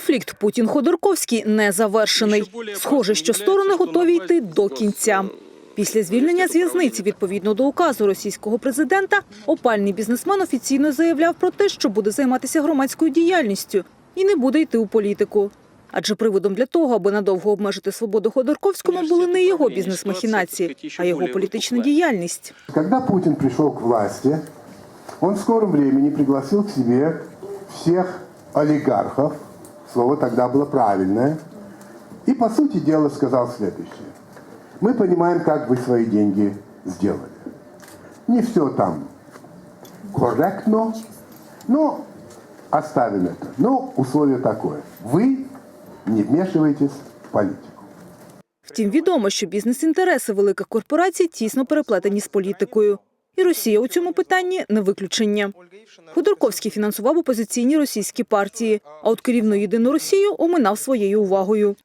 Конфлікт Путін-Ходорковський не завершений. Схоже, що сторони готові йти до кінця. Після звільнення з в'язниці, відповідно до указу російського президента, опальний бізнесмен офіційно заявляв про те, що буде займатися громадською діяльністю і не буде йти у політику. Адже приводом для того, аби надовго обмежити свободу Ходорковському, були не його бізнес-махінації, а його політична діяльність. Когда Путин пришел к власти, он в скором времени пригласил к себе всех олигархов, слово тогда было правильное, и, по сути дела, сказал следующее. Мы понимаем, как вы свои деньги сделали. Не все там корректно, но оставим это. Но условие такое. Вы не вмешиваетесь в политику. Втім, відомо, що бізнес-інтереси великих корпорацій тісно переплетені з політикою. І Росія у цьому питанні не виключення. Ходорковський фінансував опозиційні російські партії, а от керівну єдину Росію оминав своєю увагою.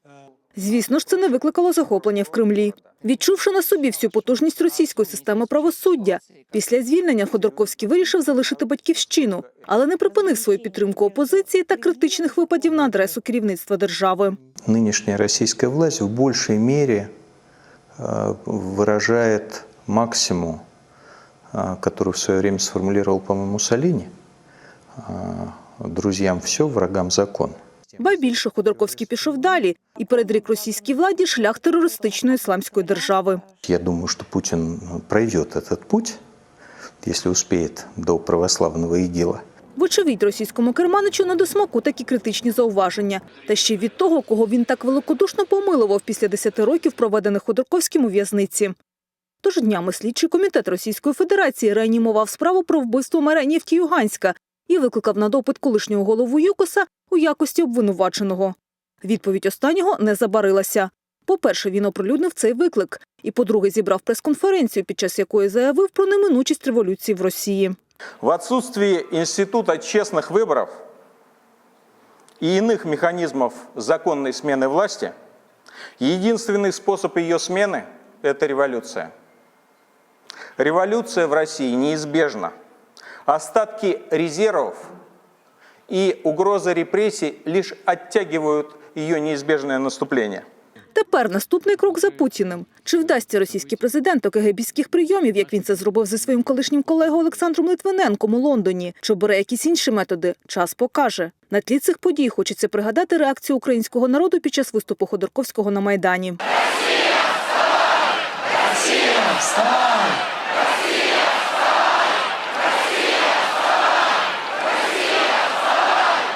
Звісно ж, це не викликало захоплення в Кремлі. Відчувши на собі всю потужність російської системи правосуддя, після звільнення Ходорковський вирішив залишити батьківщину, але не припинив свою підтримку опозиції та критичних випадів на адресу керівництва держави. нынешняя российская власть в большей мере э, выражает максимум, э, который в свое время сформулировал, по-моему, Муссолини. Э, Друзьям все, врагам закон. Ба більше Ходорковський пішов далі і передрік російській владі шлях терористичної ісламської держави. Я думаю, что Путин пройдет этот путь, если успеет до православного ИГИЛа. Вочевидь, російському керманичу не до смаку такі критичні зауваження. Та ще й від того, кого він так великодушно помилував після 10 років, проведених Ходорковським у в'язниці. Тож днями слідчий комітет Російської Федерації реанімував справу про вбивство Маренів Юганська і викликав на допит колишнього голову ЮКОСа у якості обвинуваченого. Відповідь останнього не забарилася. По-перше, він оприлюднив цей виклик. І, по-друге, зібрав прес-конференцію, під час якої заявив про неминучість революції в Росії. В отсутствии института честных выборов и иных механизмов законной смены власти, единственный способ ее смены – это революция. Революция в России неизбежна. Остатки резервов и угроза репрессий лишь оттягивают ее неизбежное наступление. Тепер наступний крок за Путіним. Чи вдасться російський президент до КГБських прийомів, як він це зробив зі своїм колишнім колегою Олександром Литвиненком у Лондоні? Чи обере якісь інші методи? Час покаже. На тлі цих подій хочеться пригадати реакцію українського народу під час виступу Ходорковського на Майдані. Встань!